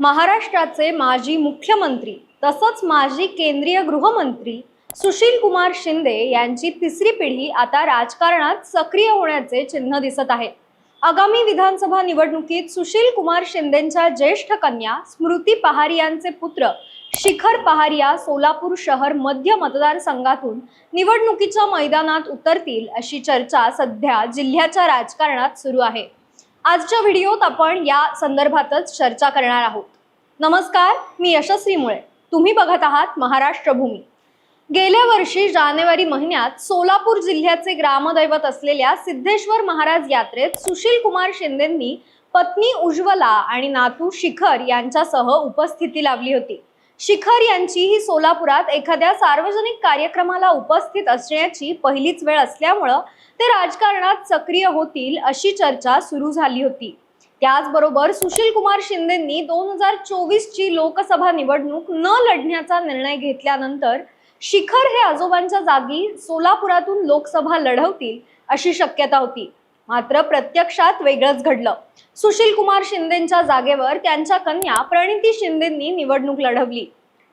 महाराष्ट्राचे माजी मुख्यमंत्री तसंच माजी केंद्रीय गृहमंत्री सुशील कुमार शिंदे यांची तिसरी पिढी आता राजकारणात सक्रिय होण्याचे चिन्ह दिसत आहे. आगामी विधानसभा निवडणुकीत सुशील कुमार शिंदेंच्या ज्येष्ठ कन्या स्मृती पहारियांचे पुत्र शिखर पहारिया सोलापूर शहर मध्य मतदारसंघातून निवडणुकीच्या मैदानात उतरतील अशी चर्चा सध्या जिल्ह्याच्या राजकारणात सुरू आहे. आजच्या व्हिडिओत आपण या संदर्भातच चर्चा करणार आहोत. नमस्कार मी यशस्वी मुळे. तुम्ही बघत आहात महाराष्ट्र भूमी. गेल्या वर्षी जानेवारी महिन्यात सोलापूर जिल्ह्याचे ग्रामदैवत असलेल्या सिद्धेश्वर महाराज यात्रेत सुशील कुमार शिंदेंनी पत्नी उज्ज्वला आणि नातू शिखर यांच्यासह उपस्थिती लावली होती. शिखर यांची ही सोलापुरात एखाद्या सार्वजनिक कार्यक्रमाला उपस्थित असण्याची पहिलीच वेळ असल्यामुळं ते राजकारणात सक्रिय होतील अशी चर्चा सुरू झाली होती. त्याचबरोबर सुशील कुमार शिंदेंनी दोन हजार चोवीसची लोकसभा निवडणूक न लढण्याचा निर्णय घेतल्यानंतर शिखर हे आजोबांच्या जागी सोलापुरातून लोकसभा लढवतील अशी शक्यता होती. मात्र प्रत्यक्षात वेगळंच घडलं. सुशील कुमार शिंदेंच्या जागेवर त्यांच्या कन्या प्रणिती शिंदेंनी निवडणूक लढवली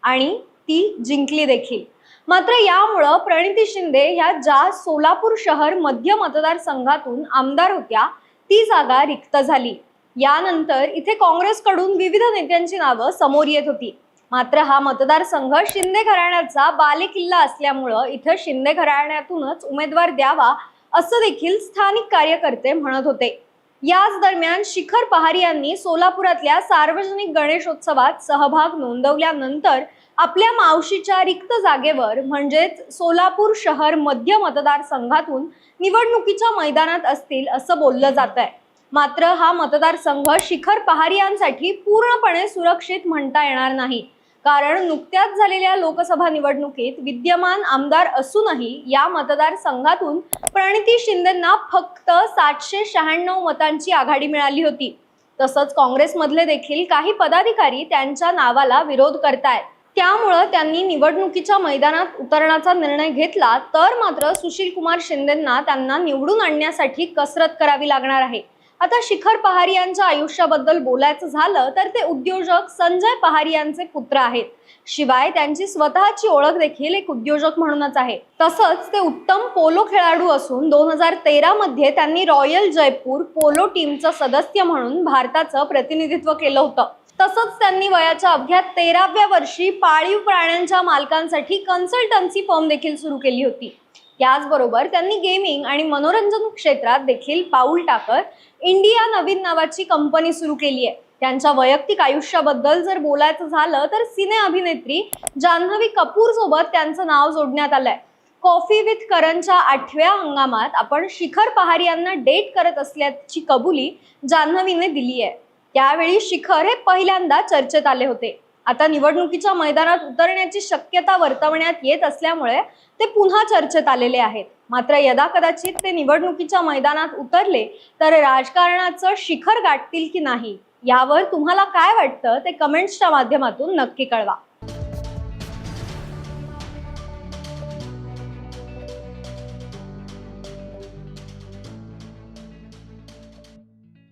आणि ती जिंकली देखील. मात्र यामुळं प्रणिती शिंदे ह्या ज्या सोलापूर शहर मध्य मतदारसंघातून आमदार होत्या ती जागा रिक्त झाली. यानंतर इथे काँग्रेसकडून विविध नेत्यांची नावं समोर येत होती. मात्र हा मतदारसंघ शिंदे घराण्याचा बालेकिल्ला असल्यामुळं इथं शिंदे घराण्यातूनच उमेदवार द्यावा असं देखील स्थानिक कार्यकर्ते म्हणत होते. याच दरम्यान शिखर पहारी यांनी सोलापुरातल्या सार्वजनिक गणेशोत्सवात सहभाग नोंदवल्यानंतर आपल्या मावशीच्या रिक्त जागेवर म्हणजेच सोलापूर शहर मध्य मतदारसंघातून निवडणुकीच्या मैदानात असतील असं बोललं जात आहे मात्र हा मतदारसंघ शिखर पहारी यांसाठी पूर्णपणे सुरक्षित म्हणता येणार नाही. कारण नुकत्याच झालेल्या लोकसभा निवडणुकीत विद्यमान आमदार असूनही या मतदारसंघातून प्रणिती शिंदेंना फक्त सातशे शहाण्णव मतांची आघाडी मिळाली होती. तसंच काँग्रेसमधले देखील काही पदाधिकारी त्यांच्या नावाला विरोध करतायत त्यामुळं त्यांनी निवडणुकीच्या मैदानात उतरण्याचा निर्णय घेतला तर मात्र सुशील कुमार शिंदेंना त्यांना निवडून आणण्यासाठी कसरत करावी लागणार आहे. आता शिखर पहारी यांच्या आयुष्याबद्दल बोलायचं झालं तर ते उद्योजक संजय पहारी यांचे पुत्र आहेत. शिवाय त्यांची स्वतःची ओळख देखील एक उद्योजक म्हणूनच आहे. तसंच ते उत्तम पोलो खेळाडू असून दोन हजार तेरा मध्ये त्यांनी रॉयल जयपूर पोलो टीमचं सदस्य म्हणून भारताचं प्रतिनिधित्व केलं होतं. तसंच त्यांनी वयाच्या अवघ्या तेराव्या वर्षी पाळीव प्राण्यांच्या मालकांसाठी कन्सल्टन्सी फर्म देखील सुरू केली होती. याचबरोबर त्यांनी गेमिंग आणि मनोरंजन क्षेत्रात देखील पाऊल टाकत इंडिया नवीन नावाची कंपनी सुरू केली आहे. त्यांच्या वैयक्तिक आयुष्याबद्दल जर बोलायचं झालं तर सिने अभिनेत्री जान्हवी कपूर सोबत त्यांचं नाव जोडण्यात आलंय. कॉफी विथ करणच्या आठव्या हंगामात आपण शिखर पहारी यांना डेट करत असल्याची कबुली जान्हवीने दिली आहे. त्यावेळी शिखर हे पहिल्यांदा चर्चेत आले होते. आता निवडणुकीच्या मैदानात उतरण्याची शक्यता वर्तवण्यात येत असल्यामुळे ते पुन्हा चर्चेत आलेले आहेत. मात्र यदा कदाचित ते निवडणुकीच्या मैदानात उतरले तर राजकारणाचं शिखर गाठतील की नाही? यावर तुम्हाला काय वाटतं? ते कमेंट्सच्या माध्यमातून नक्की कळवा.